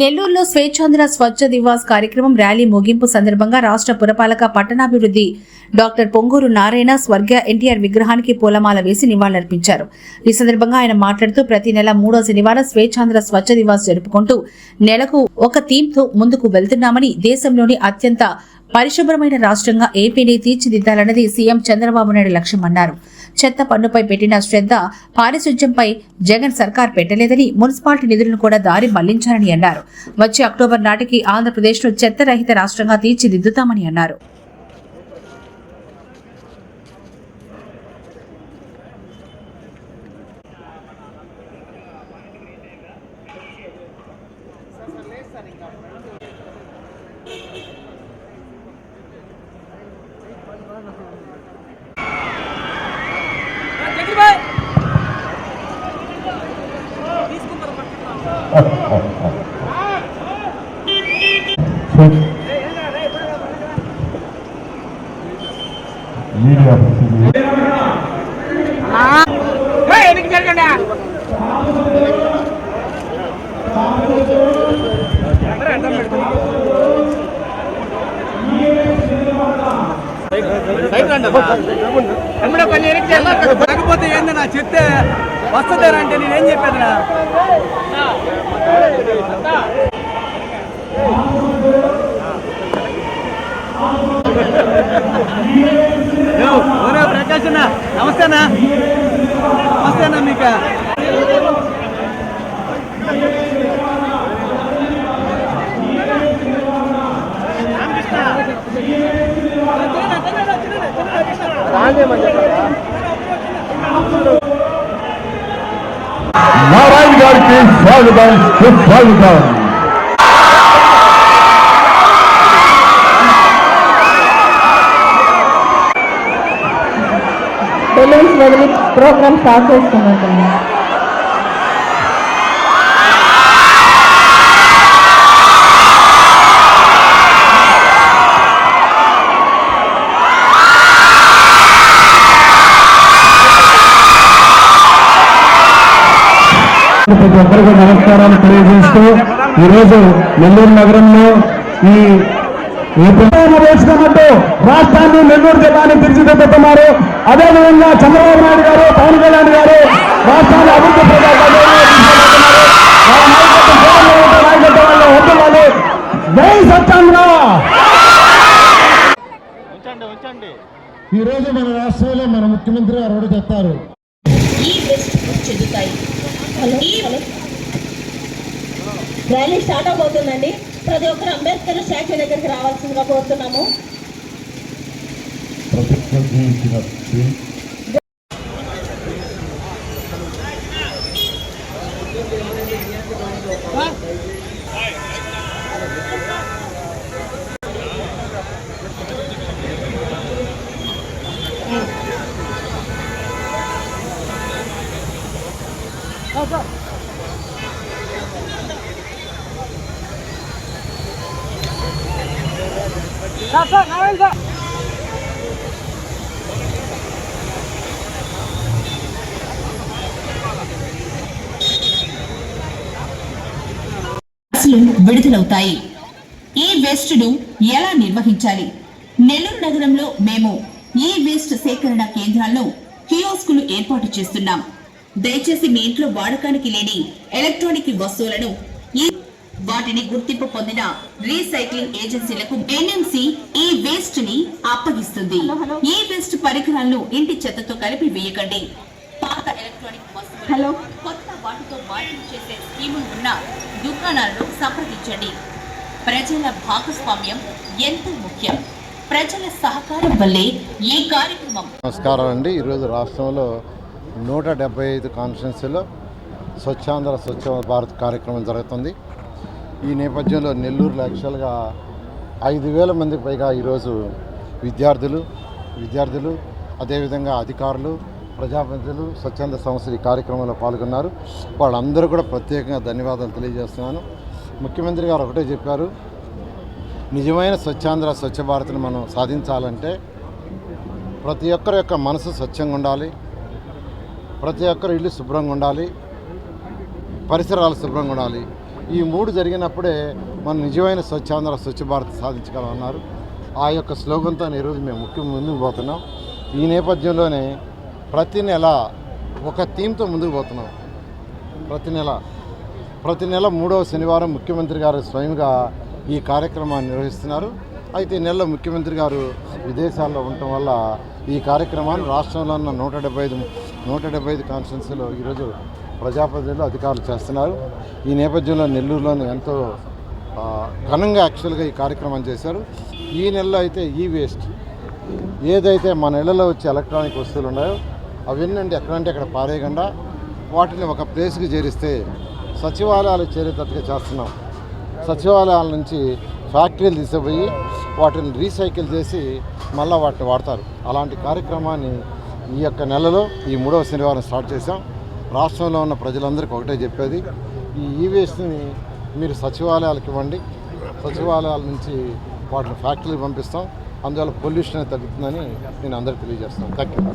నెల్లూరులో స్వేచ్ఛాంధ్ర స్వచ్ఛ దివాస్ కార్యక్రమం ర్యాలీ ముగింపు సందర్భంగా రాష్ట్ర పురపాలక పట్టణాభివృద్ధి డాక్టర్ పొంగూరు నారాయణ స్వర్గ ఎన్టీఆర్ విగ్రహానికి పూలమాల వేసి నివాళులర్పించారు. ఈ సందర్భంగా ఆయన మాట్లాడుతూ ప్రతి నెల మూడో శనివారం స్వేచ్ఛాంధ్ర స్వచ్ఛ దివాస్ జరుపుకుంటూ నెలకు ఒక థీమ్తో ముందుకు వెళ్తున్నామని దేశంలోని అత్యంత పరిశుభ్రమైన రాష్ట్రంగా ఏపీని తీర్చిదిద్దాలన్నది సీఎం చంద్రబాబు నాయుడు లక్ష్యమన్నారు. చెత్త పన్నుపై పెట్టిన శ్రద్ధ పారిశుధ్యంపై జగన్ సర్కార్ పెట్టలేదని మున్సిపాలిటీ నిధులను కూడా దారి మళ్ళించారని అన్నారు. వచ్చే అక్టోబర్ నాటికి ఆంధ్రప్రదేశ్ను చెత్త రహిత రాష్ట్రంగా తీర్చిదిద్దుతామని అన్నారు. ఎనికి జరగండి ఎమ్మడే కొన్ని ఎరికి జరగండి లేకపోతే ఏంది నా చెప్తే వస్తుందేనంటే నేనేం చెప్పాను నా ఓరే ప్రకాష్ అన్న నమస్తే అన్న. నమస్తే అన్న మీకు. నారాయణ గారికి స్వాగతం సుస్వాగతం. ప్రోగ్రామ్ స్టార్ట్ చేసుకున్నట్టుంది ప్రతి ఒక్కరికి నమస్కారాలు తెలియజేస్తూ ఈరోజు నెల్లూరు నగరంలో ఈ వేసుకున్నట్టు రాష్ట్రాన్ని నెల్లూరు జిల్లాని తీర్చిదిద్దుతున్నారు అదేవిధంగా చంద్రబాబు నాయుడు గారు పవన్ కళ్యాణ్ గారు రాష్ట్రాన్ని అభివృద్ధి. జై ఈ రోజు మన రాష్ట్రంలో మన ముఖ్యమంత్రి గారు చెప్తారు? ర్యాలీ స్టార్ట్ అవబోతుందండి ప్రతి ఒక్కరు అంబేద్కర్ స్టాచ్యూ దగ్గరికి రావాల్సిందిగా కోరుతున్నాము. ప్రతిష్ఠించిన విడుదలవుతాయి. ఈ వేస్ట్ను ఎలా నిర్వహించాలి? నెల్లూరు నగరంలో మేము ఈ వేస్ట్ సేకరణ కేంద్రాల్లో కియోస్కులు ఏర్పాటు చేస్తున్నాం. దయచేసి మీ ఇంట్లో వాడకానికి లేని ఎలక్ట్రానిక్ వస్తువులను ఈ వాటిని గుర్తింపు పొందిన రీసైక్లింగ్ ఏజెన్సీలకు ఎన్ఎంసి ఈ వేస్ట్ని అప్పగిస్తుంది. ఈ వేస్ట్ పరికరాలను ఇంటి చెత్తతో కలిపి వేయకండి. పాత ఎలక్ట్రానిక్ వస్తువులు. కొత్త వాటితో మార్పిడి చేసే స్కీములు ఉన్న దుకాణాలను సంప్రదించండి. ప్రజల భాగస్వామ్యం ఎంతో ముఖ్యం? ప్రజల సహకారం వల్లే ఈ కార్యక్రమం. నమస్కారం అండి. ఈరోజు రాష్ట్రంలో నూట డెబ్బై ఐదు కాన్స్టిట్యున్సీలో స్వచ్ఛాంధ్ర స్వచ్ఛ భారత్ కార్యక్రమం జరుగుతుంది. ఈ నేపథ్యంలో నెల్లూరులో యాక్చువల్గా ఐదు వేల మందికి పైగా ఈరోజు విద్యార్థులు విద్యార్థులు అదేవిధంగా అధికారులు ప్రజాప్రతినిధులు స్వచ్ఛంద సంస్థలు ఈ కార్యక్రమంలో పాల్గొన్నారు. వాళ్ళందరూ కూడా ప్రత్యేకంగా ధన్యవాదాలు తెలియజేస్తున్నాను. ముఖ్యమంత్రి గారు ఒకటే చెప్పారు నిజమైన స్వచ్ఛాంధ్ర స్వచ్ఛ భారత్ని మనం సాధించాలంటే ప్రతి ఒక్కరి యొక్క మనసు స్వచ్ఛంగా ఉండాలి ప్రతి ఒక్కరి ఇల్లు శుభ్రంగా ఉండాలి పరిసరాలు శుభ్రంగా ఉండాలి ఈ మూడు జరిగినప్పుడే మనం నిజమైన స్వచ్ఛాంధ్ర స్వచ్ఛ భారత్ సాధించగలమన్నారు. ఆ యొక్క స్లోగన్తో ఈరోజు మేము ముఖ్యం ముందుకు పోతున్నాం. ఈ నేపథ్యంలోనే ప్రతి నెల ఒక థీమ్తో ముందుకు పోతున్నాం. ప్రతి నెల ప్రతి నెల మూడవ శనివారం ముఖ్యమంత్రి గారు స్వయంగా ఈ కార్యక్రమాన్ని నిర్వహిస్తున్నారు. అయితే ఈ నెలలో ముఖ్యమంత్రి గారు విదేశాల్లో ఉండటం వల్ల ఈ కార్యక్రమాన్ని రాష్ట్రంలో ఉన్న నూట డెబ్బై ఐదు నూట డెబ్బై ఐదు కాన్స్టిట్యున్సీలో ఈరోజు ప్రజాప్రతినిధులు అధికారులు చేస్తున్నారు. ఈ నేపథ్యంలో నెల్లూరులోని ఎంతో ఘనంగా యాక్చువల్గా ఈ కార్యక్రమం చేశారు. ఈ నెలలో అయితే ఈ వేస్ట్ ఏదైతే మన ఇళ్ళలో వచ్చే ఎలక్ట్రానిక్ వస్తువులు ఉన్నాయో అవన్నీ ఎక్కడంటే అక్కడ పారేయకుండా వాటిని ఒక ప్లేస్కి చేరిస్తే సచివాలయాలు చేరేటట్టుగా చేస్తున్నాం. సచివాలయాల నుంచి ఫ్యాక్టరీలు తీసుకుపోయి వాటిని రీసైకిల్ చేసి మళ్ళీ వాటిని వాడతారు. అలాంటి కార్యక్రమాన్ని ఈ యొక్క నెలలో ఈ మూడవ శనివారం స్టార్ట్ చేశాం. రాష్ట్రంలో ఉన్న ప్రజలందరికీ ఒకటే చెప్పేది ఈ ఈవేస్ట్ని మీరు సచివాలయాలకు ఇవ్వండి. సచివాలయాల నుంచి వాటిని ఫ్యాక్టరీకి పంపిస్తాం. అందువల్ల పొల్యూషన్ తగ్గుతుందని నేను అందరికి తెలియజేస్తాను. Thank you